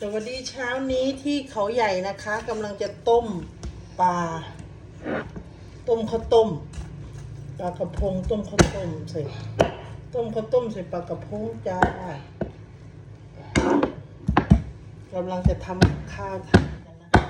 สวัสดีเช้านี้ที่เขาใหญ่นะคะกำลังจะต้มปลาต้มข้าวต้มปลากระพงต้มข้าวต้มใส่ต้มข้าวต้มใส่ปลากระพงจ้ากำลังจะทำข้าวทานกันนะคะ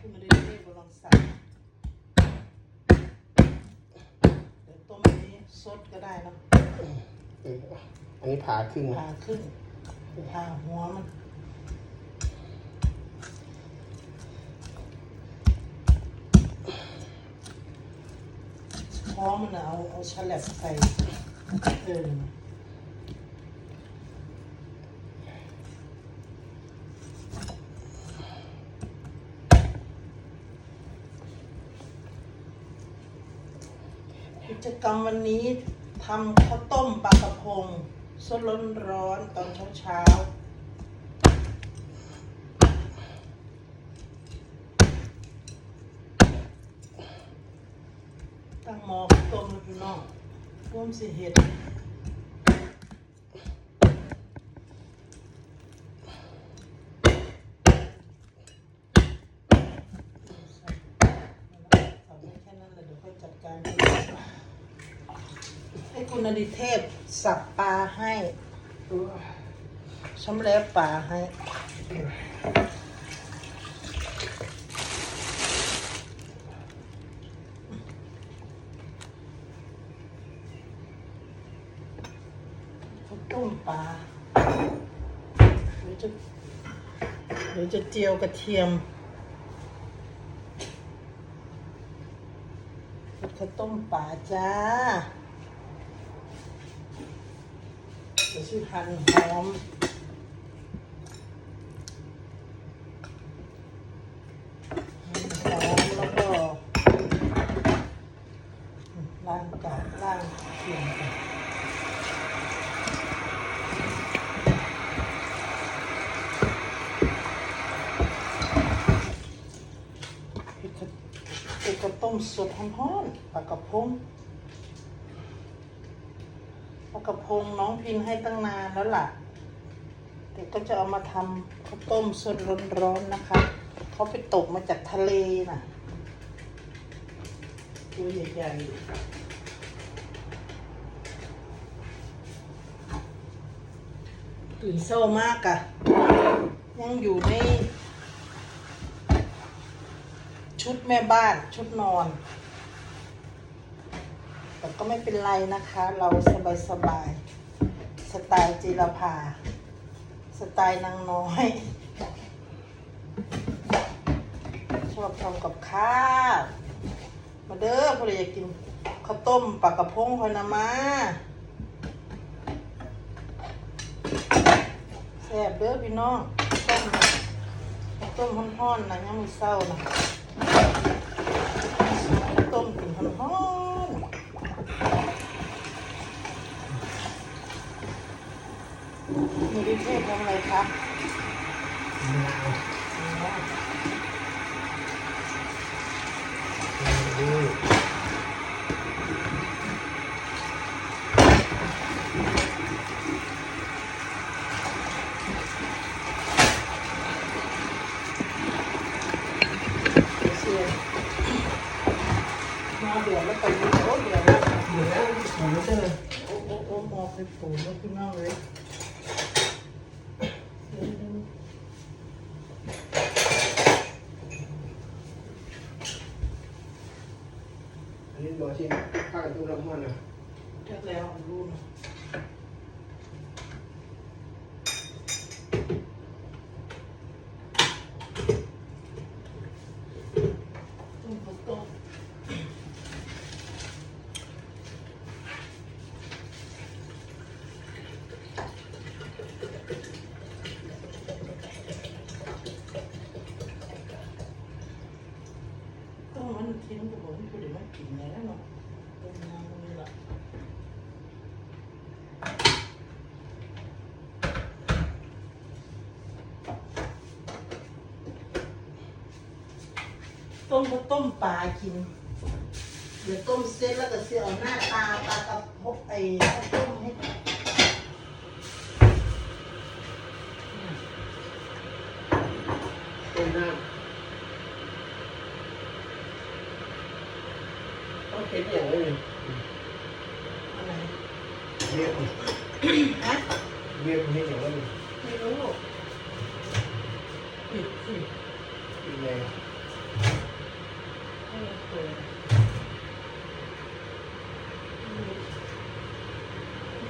ขึ้นมาเรื่อยๆกำลังใส่เดี๋ยวต้มนี้สดก็ได้นะ อันนี้ผ่าครึ่งผ่าขึ้นผ่าหัวมันท้องมันน่ะเอาเอาฉลับใส่เออกิจกรรมวันนี้ทำข้าวต้มปลากระพง สดร้อนร้อนตอนเช้าเช้าตั้งหม้อต้มแล้วพี่น้องร่วมสิเห็ดใส่ไม่แค่นั้นเลยเดี๋ยวค่อยจัดการให้คุณอดิเทพ สับปลาให้ชำแหล้วปลาให้ ต้มปลาเดี๋ยวจะเดี๋ยวจะเจียวกระเทียมข้าวต้มปลาจ้า เดี๋ยว ชื่อหั่นหอมหั่นหอมแล้วก็ล้างกาบล้างเทียมก่อนเห็ดกระเห็ดกระต้มสดฮ้อนๆปลากระพงปลา กระพงน้องพินให้ตั้งนานแล้วล่ะแต่ก็จะเอามาทำข้าวต้มสดร้อนๆนะคะเขาไปตกมาจากทะเลน่ะตัวใหญ่ๆตื่นเศร้ามากอะยังอยู่ใน ชุดแม่บ้านชุดนอน แต่ก็ไม่เป็นไรนะคะ เราสบายสบายๆสไตล์จีรภาสไตล์นางน้อย ชอบทำกับข้าวมาเด้อพอดีอยากกินข้าวต้มปลากระพงคอนะมาแซ่บเด้อพี่น้องต้มต้มฮ้อนๆนะยังมือเศร้านะ ต้มกินหอม ๆมีดิเทพทำอะไรครับสียมาเดือดแล้วไปดูโอ้เดือดแล้ว เดี๋ยวนะผมไม่ใช่เลย โอ้โอ้โอ้มองไปปูแล้วพี่น้องเลยเดี๋ยวๆ อันนี้บอกที่ ข้าวตุ้มน้ำมันนะแค่แล้วรู้นะต้มข้าวต้มต้มมันทิ้งไปหมคุณเดี๋ยวมันกินแล้วเนาะ ต้มก็ต้มปลากิน เดี๋ยวต้มเส้นแล้วก็เสียเอาหน้าตาปลากระพกไอ้ต้ม ต้องเห็นอย่างไรเนี่ย อะไร เรียก ฮะ เรียกเห็นอย่างไรเนี่ย ไม่รู้ผิดสิ อีกไง ไม่เคยไม่รู้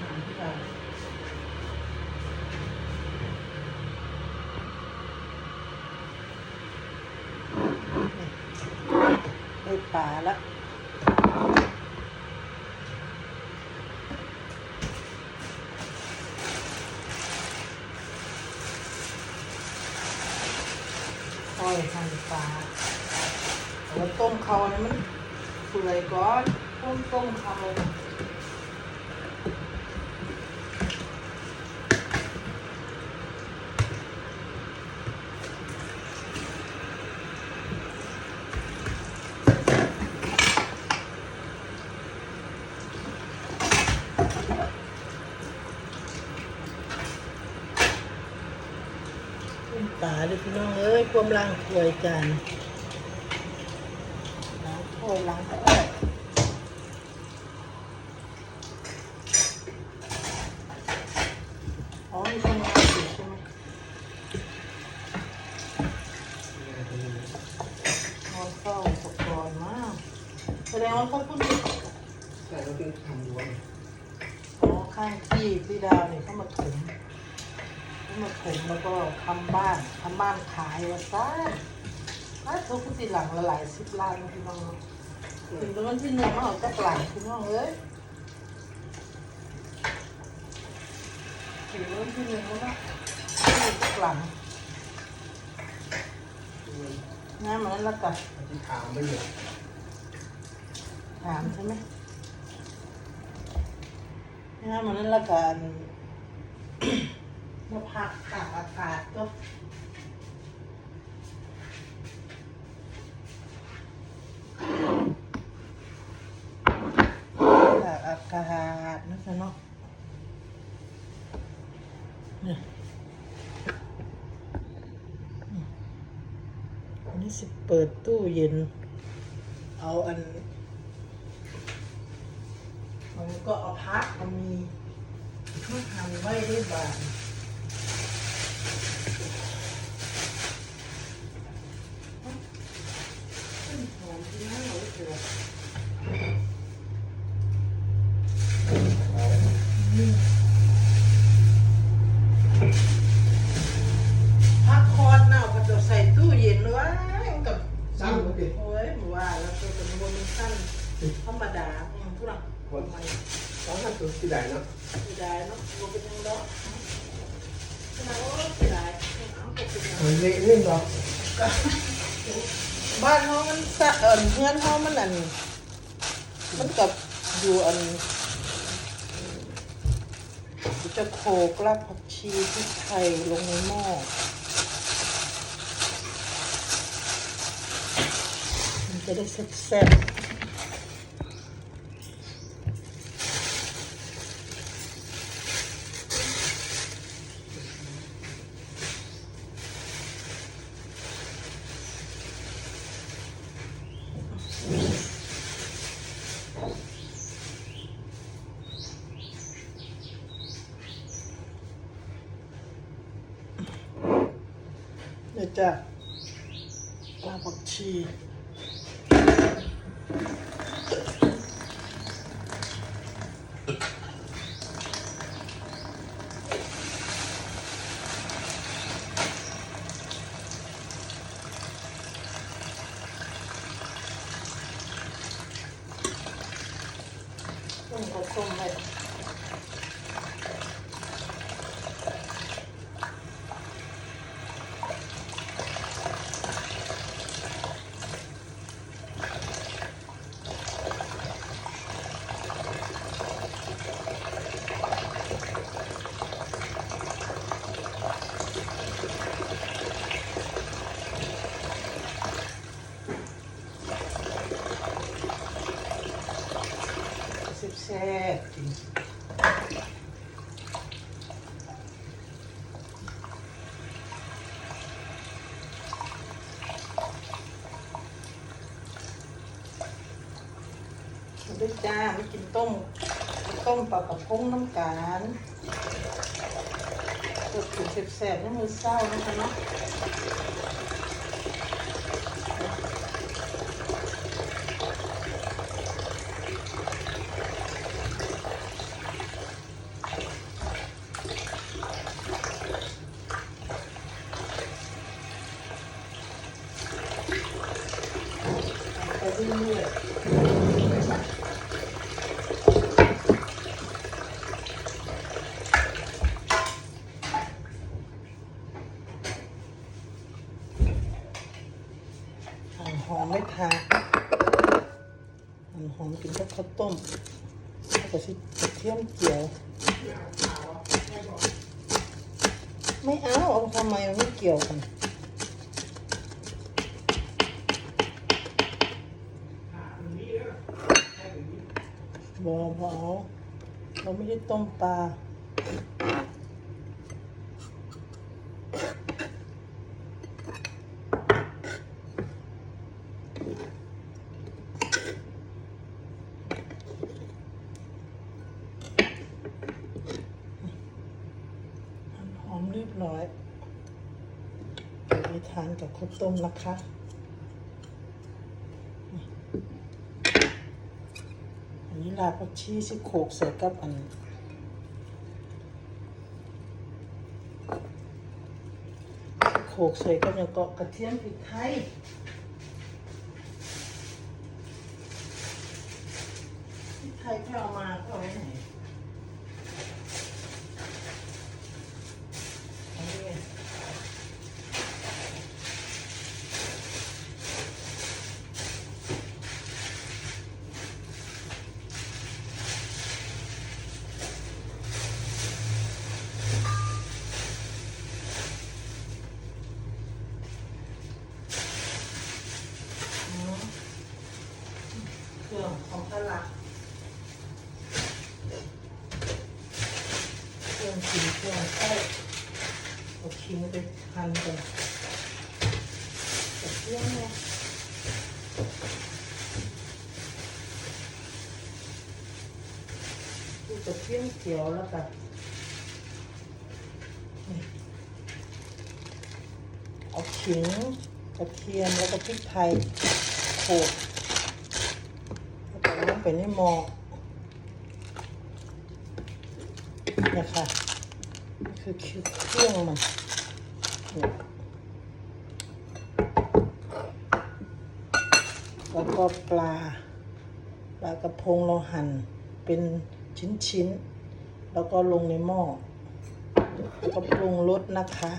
ถามพี่ดาวได้ปลาละโอ้ยทานปลาเอาต้มเขาเนี่ยมันเปื่อยก่อนต้มต้มเขา ต้มปลาเลยพี่น้องเอ้ยความล้างถ้วยจานล้างถ้วยล้างถ้วยอ๋อมีคนงานอยู่ใช่ไหมนอนเฝ้าอุปกรณ์มากแสดงว่าเขาเพิ่งแต่เราเป็นทำด้วยอ๋อข้างที่พี่ดาวเนี่ยเขามาถมเขามาถม แล้วก็ทำบ้านทำบ้านขายว่าซ่าถ้าทุกทีหลังละหลายสิบล้านนะพี่น้องเนาะถึงตอนวันที่หนึ่งมาเอาจากหลังพี่น้องเอ้ยถึงวันที่หนึ่งแล้วนะเอาจากหลังงานมันนั้นละกันที่ถามไม่เยอะถามใช่ไหมงานมันนั้นละกัน มาพักตากอากาศก็ตากอากาศนะคะเนาะเนี่ยอันนี้สิเปิดตู้เย็น เอาอันมันก็เอาพักมันมีมันทำไว้ได้บานต้นหอมที่น่าเอาเถอะ พักคอดเน่าก็จะใส่ตู้เย็นไว้มันกับซ้ำก็ดิโอ้ยหมูว่าแล้วตัวเป็นโมมันสั้นธรรมดาอืมผู้หลังคนใหม่ต้องทำตัวที่ไหนเนาะไม่ได้เนาะโมเป็นยังดอกขนาดว่าไม่ได้เอาก็เป็นยังเออเละเรื่องหรอ บ้านเขา อันเอินเพื่อนเขามันอันมันกับอยู่อันจะโขลกรากผักชีพริกไทยลงในหม้อมันจะได้แซ่บๆ เดี๋ยวจะปลาผักชีต้มก็ต้มไว้ ด้วยจ้าไม่กินต้ม ต้ม ปลากระพงน้ำการสดถึงแสบๆนี่มือเศร้านะคะเนาะไปเรื่อยๆหั่นหอมไม่ทา หั่นหอมกินกับข้าวต้มแล้วก็สิกระเทียมเจียว ไม่เอาเอาทำไมมันไม่เกี่ยวกันบอบเอาเราไม่ได้ต้มปลา ห ร้อยไปทานกับข้าวต้มนะคะอันนี้ลาผักชีสิโขกใส่กับอันโขกใส่กับอย่างเกาะกระเทียมพริกไทยพริกไทยแค่เอามาก็เอาไว้ไหนเอาไว้ไงอ๋อเครื่องของตลาดเครื่องขิงเครื่องไส้เอาขิงไปหั่นกันกระ เทียมเนี่ยดูกระเทียมเขียวแล้วกันเอาขิงกระเทียมแล้วก็พริกไทยโขลกแล้วก็ลงไปในหม้อเนี่ยค่ะนี่คือเครื่องมันเนี่ยแล้วก็ ปลา ปลากระพงเราหั่นเป็นชิ้นๆ แล้วก็ลงในหม้อ แล้วก็ปรุงรสนะคะ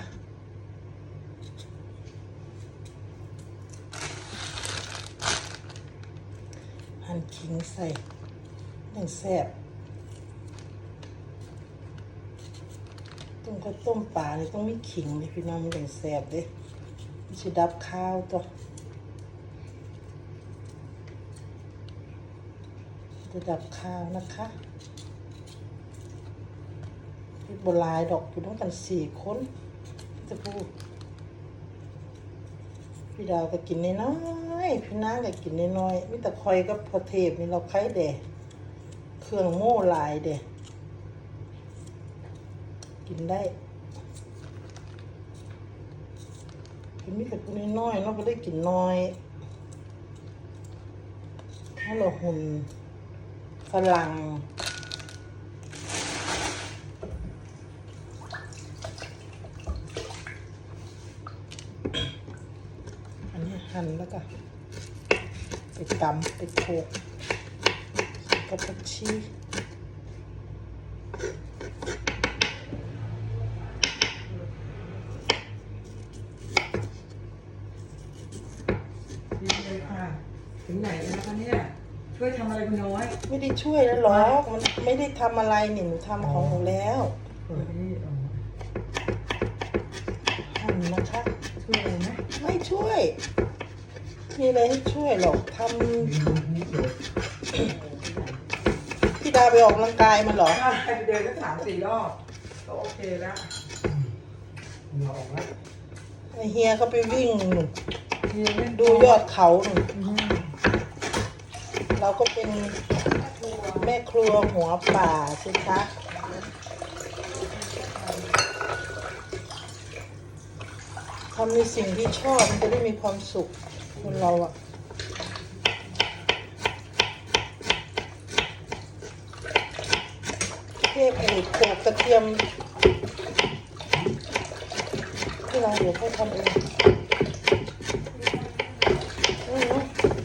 หั่นขิงใส่ย่งแซ่บต้มข้าวต้มปลาเนี่ยต้องมีขิงเลยพี่น้องมันอย่งแซ่บเด้มันสิดับข้าวตัว จะดับข้าวนะคะพี่โบลายดอกอยู่ต้องกันสี่คนจะพูดพี่ดาวก็กินน้อยๆพี่น้าก็กินน้อยๆมิต่คอยก็พอเทพนี่เราไข่เดะเครื่องโม่ลายเดะกินได้กินมิแต่กูน้อยๆเราก็ได้กินน้อยถ้าเราหุ่น ฝรั่งอันนี้หั่นแล้วก็ไปตำไปโขลกกับผักชี ดีเลยค่ะ ถึงไหนแล้วนะคะเนี่ย ช่วยทำอะไรคุณน้อย ไม่ได้ช่วยแล้วหรอกมันไม่ได้ทำอะไรนี่หนูทำของหนูแล้วเปิดนี่อ๋อหั่นนะคะช่วยอะไรไหมไม่ช่วย มีอะไรให้ช่วยหรอกทำพี่ดาไปออกกำลังกายมาเหรอใช่เดินก็สามสี่รอบก็โอเคแล้วเหงื่อออกแล้วไอเฮียเขาไปวิ่งหนูเฮียเล่นดูยอดเขาหนูอืม เราก็เป็นแม่ครัวหัวป่าสิคะทำในสิ่งที่ชอบมันจะได้มีความสุขคนเราอะเทพเอกโขกกระเทียมที่เราเดี๋ยวเขาทำเองอืม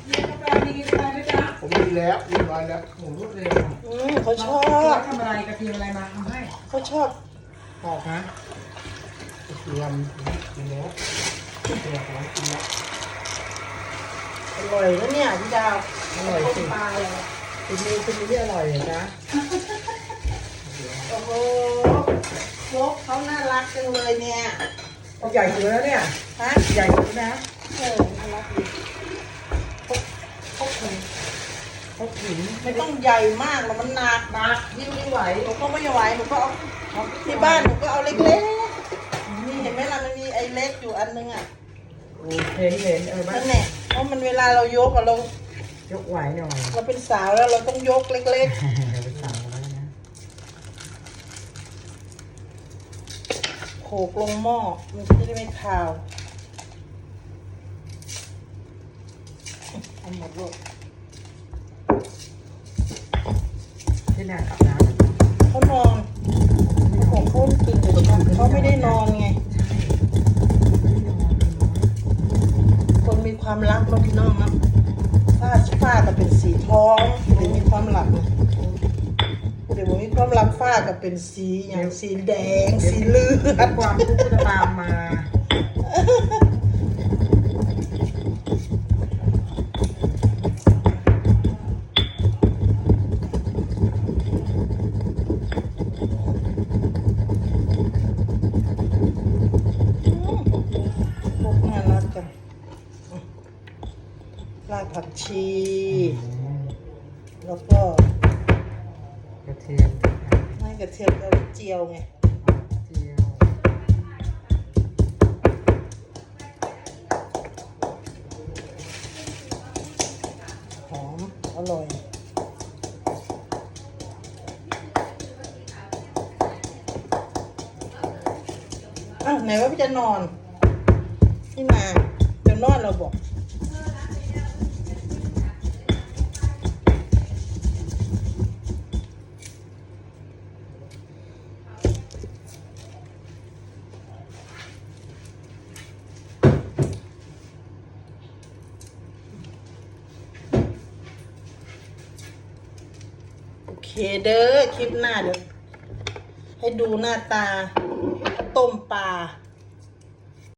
มีกาแฟมีกาแฟไหมจ๊ะ ผมมี แล้วเรียบร้อยแล้วโอ้โหรวดเร็วอะอืมเขาชอแล้วบทำอะไรกระเทียมอะไรมาทำให้เขาชอบออกนะกระเทียมกินแล้วกระเทียมของกินแล้วอร่อยนะเนี่ยพี่ดาวอร่อยสิปลาเลยคุณมีคุณมีที่อร่อยเหรอจ๊ะโอ้โหยกเขาน่ารักจังเลยเนี่ยเอาใหญ่อยู่แล้วเนี่ยฮะใหญ่อยู่นะเออน่ารักดีเขาเขาถึง เขาขิงไม่ต้องใหญ่มากหรอกมันหนักปากยิ่งไม่ไหวหนูก็ไม่ไหวหนูก็เอาเอาที่บ้านหนูก็เอาเล็กๆนี่เห็นไหมล่ะมันมีไอ้เล็กอยู่อันนึงอะโอ้เห็นเห็นเออบ้านั่นนแหละเพราะมันเวลาเรายกอะเรายกไหวหน่อยเราเป็นสาวแล้วเราต้องยกเล็กเดี๋ยวไปสั่งแล้วนะๆโขกลงหม้อมันจะได้ไม่คาวเอาหมดลูก ที่นางอาบน้ำเขานอนของเขาตื่นแต่เช้เขาไม่ได้นอนไง คนมีความรักเนาะพี่น้องนะฝ้าฝ้าก็เป็นสีทองเดี๋ยวมีความรักนะเดี๋ยวมีความรักฝ้าก็เป็นสีอย่างสีแดง สีเลือดความทุกข์จะตามมา ผักชี แล้วก็กระเทียมไม่กระเทียมเอาไปเจียวไงเจียวหอมอร่อยอ้าวไหนว่าพี่จะนอนนี่มาเดี๋ยวนอนเราบอก ลิปหน้าเดี๋ยวให้ดูหน้าตาต้มปลา